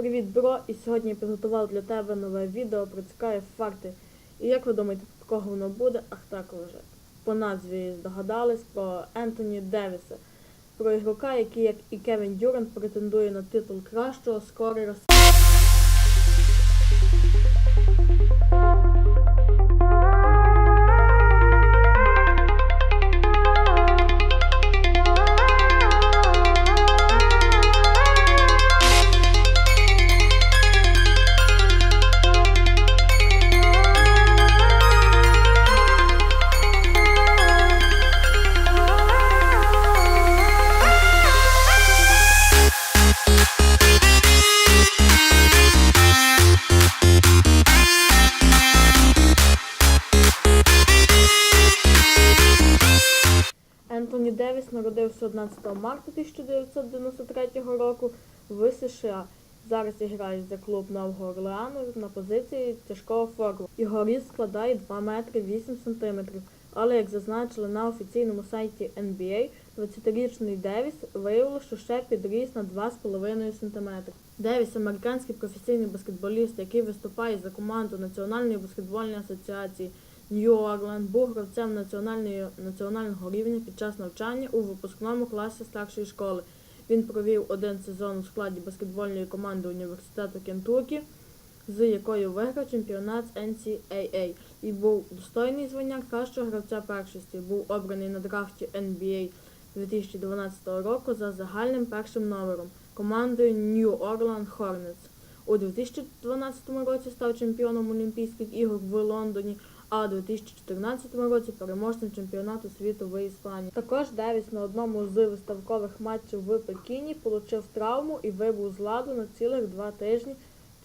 Привіт, бро! І сьогодні я підготував для тебе нове відео про цікаві факти. І як ви думаєте, про кого воно буде? Ах так вже. По назві здогадались про Ентоні Девіса, про ігрока, який, як і Кевін Дюрант, претендує на титул кращого скорера Ентоні Девіс народився 11 марта 1993 року в США. Зараз грає за клуб Нового Орлеану на позиції тяжкого форварда. Його ріст складає 2 метри 8 сантиметрів. Але як зазначили на офіційному сайті NBA, 20-річний Девіс виявило, що ще підріс на 2,5 см. Девіс американський професійний баскетболіст, який виступає за команду Національної баскетбольної асоціації Нью-Орланд, був гравцем національного рівня під час навчання у випускному класі старшої школи. Він провів один сезон у складі баскетбольної команди університету Кентукі, з якою виграв чемпіонат NCAA і був достойний звання кращого гравця першості. Був обраний на драфті NBA 2012 року за загальним першим номером командою New Orleans Hornets. У 2012 році став чемпіоном Олімпійських ігор в Лондоні, а у 2014 році переможцем чемпіонату світу в Іспанії. Також Девіс на одному з виставкових матчів в Пекіні отримав травму і вибув з ладу на цілих два тижні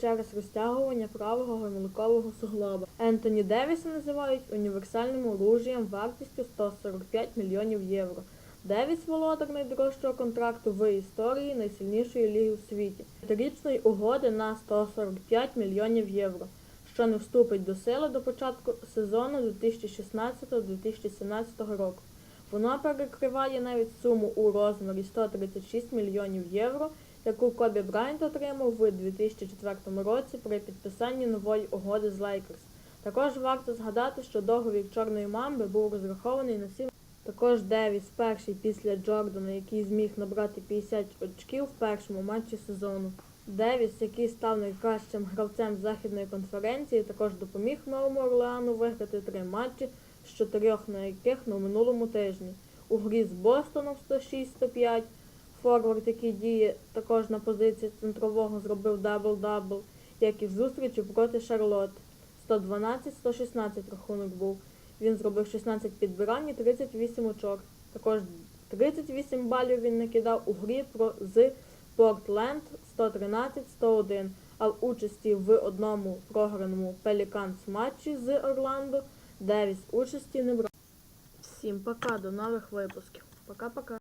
через розтягування правого гомілкового суглоба. Ентоні Девіса називають універсальним оружієм вартістю 145 мільйонів євро. Девіс володар найдорожчого контракту в історії найсильнішої ліги у світі. П'ятирічної угоди на 145 мільйонів євро, що не вступить до сили до початку сезону 2016-2017 року. Воно перекриває навіть суму у розмірі 136 мільйонів євро, яку Кобі Брайант отримав у 2004 році при підписанні нової угоди з Лейкерс. Також варто згадати, що договір Чорної мамби був розрахований на 7 також Девіс перший після Джордана, який зміг набрати 50 очків в першому матчі сезону. Девіс, який став найкращим гравцем західної конференції, також допоміг Новому Орлеану виграти три матчі з чотирьох на яких на минулому тижні. У грі з Бостоном 106-105. Форвард, який діє також на позиції центрового, зробив дабл-дабл, як і в зустрічі проти Шарлот. 112-116 рахунок був. Він зробив 16 підбирань і 38 очок. Також 38 балів він накидав у грі про з Портленд 113-101, а в участі в одному програному Пеліканс матчі з Орландо Девіс участі не брав. Всім пока, до нових випусків. Пока-пока.